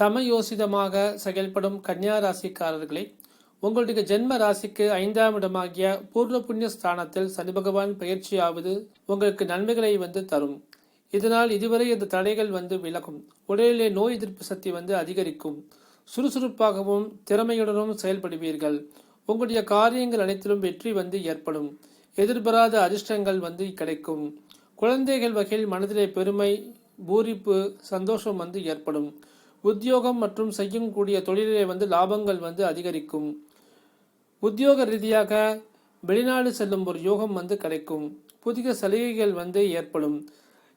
சமயோசிதமாக செயல்படும் கன்னியா ராசிக்காரர்களே உங்களுடைய ஜென்ம ராசிக்கு ஐந்தாம் இடமாகிய பூர்வ புண்ணிய ஸ்தானத்தில் சனி பகவான் பயிற்சியாவது உங்களுக்கு நன்மைகளை வந்து தரும். இதனால் இதுவரை இந்த தடைகள் வந்து விலகும். உடலிலே நோய் எதிர்ப்பு சக்தி வந்து அதிகரிக்கும். சுறுசுறுப்பாகவும் திறமையுடனும் செயல்படுவீர்கள். உங்களுடைய காரியங்கள் அனைத்திலும் வெற்றி வந்து ஏற்படும். எதிர்பாராத அதிர்ஷ்டங்கள் வந்து கிடைக்கும். குழந்தைகள் வகையில் மனதிலே பெருமை பூரிப்பு சந்தோஷம் வந்து ஏற்படும். உத்தியோகம் மற்றும் செய்யும் கூடிய வந்து லாபங்கள் வந்து அதிகரிக்கும். உத்தியோக ரீதியாக வெளிநாடு செல்லும் ஒரு யோகம் வந்து கிடைக்கும். புதிய சலுகைகள் வந்து ஏற்படும்.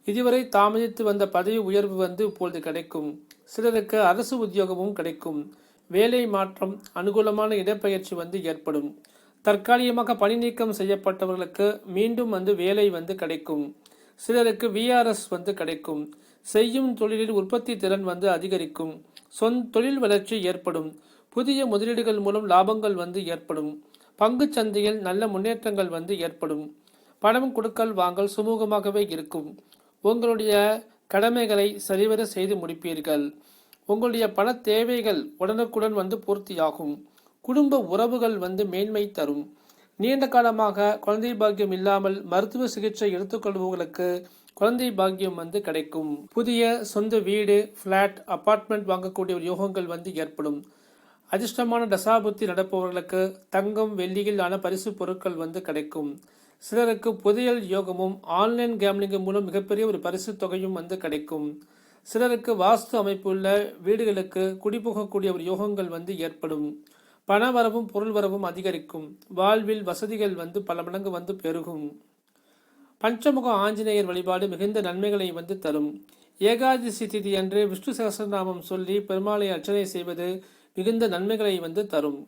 இதுவரை தாமதித்து வந்த பதவி உயர்வு வந்து இப்பொழுது கிடைக்கும். சிலருக்கு அரசு உத்தியோகமும் கிடைக்கும். வேலை மாற்றம் அனுகூலமான இடப்பெயர்ச்சி வந்து ஏற்படும். தற்காலிகமாக பணி நீக்கம் செய்யப்பட்டவர்களுக்கு மீண்டும் வந்து வேலை வந்து கிடைக்கும். சிலருக்கு விஆர்எஸ் வந்து கிடைக்கும். செய்யும் தொழிலில் உற்பத்தி திறன் வந்து அதிகரிக்கும். சொந்த தொழில் வளர்ச்சி ஏற்படும். புதிய முதலீடுகள் மூலம் லாபங்கள் வந்து ஏற்படும். பங்கு சந்தையில் நல்ல முன்னேற்றங்கள் வந்து ஏற்படும். பணம் கொடுக்கல் வாங்கல் சுமூகமாகவே இருக்கும். உங்களுடைய கடமைகளை சரிவர செய்து முடிப்பீர்கள். உங்களுடைய பண தேவைகள் உடனுக்குடன் வந்து பூர்த்தியாகும். குடும்ப உறவுகள் வந்து மேன்மை தரும். நீண்ட காலமாக குழந்தை பாக்கியம் இல்லாமல் மருத்துவ சிகிச்சை எடுத்துக்கொள்பவர்களுக்கு குழந்தை பாக்கியம் வந்து கிடைக்கும். புதிய சொந்த வீடு ஃப்ளாட் அபார்ட்மெண்ட் வாங்கக்கூடிய ஒரு யோகங்கள் வந்து ஏற்படும். அதிர்ஷ்டமான தசாபுத்தி நடப்பவர்களுக்கு தங்கம் வெள்ளியிலான பரிசு பொருட்கள் வந்து கிடைக்கும். சிலருக்கு புதையல் யோகமும் ஆன்லைன் கேம்லிங் மூலம் மிகப்பெரிய ஒரு பரிசு தொகையும் வந்து கிடைக்கும். சிலருக்கு வாஸ்து அமைப்புள்ள வீடுகளுக்கு குடிபுகக்கூடிய ஒரு யோகங்கள் வந்து ஏற்படும். பணவரவும் பொருள் வரவும் அதிகரிக்கும். வாழ்வில் வசதிகள் வந்து பல மடங்கு வந்து பெருகும். பஞ்சமுக ஆஞ்சநேயர் வழிபாடு மிகுந்த நன்மைகளை வந்து தரும். ஏகாதசி திதி அன்று விஷ்ணு சகசரநாமம் சொல்லி பெருமாளை அர்ச்சனை செய்வது மிகுந்த நன்மைகளை வந்து தரும்.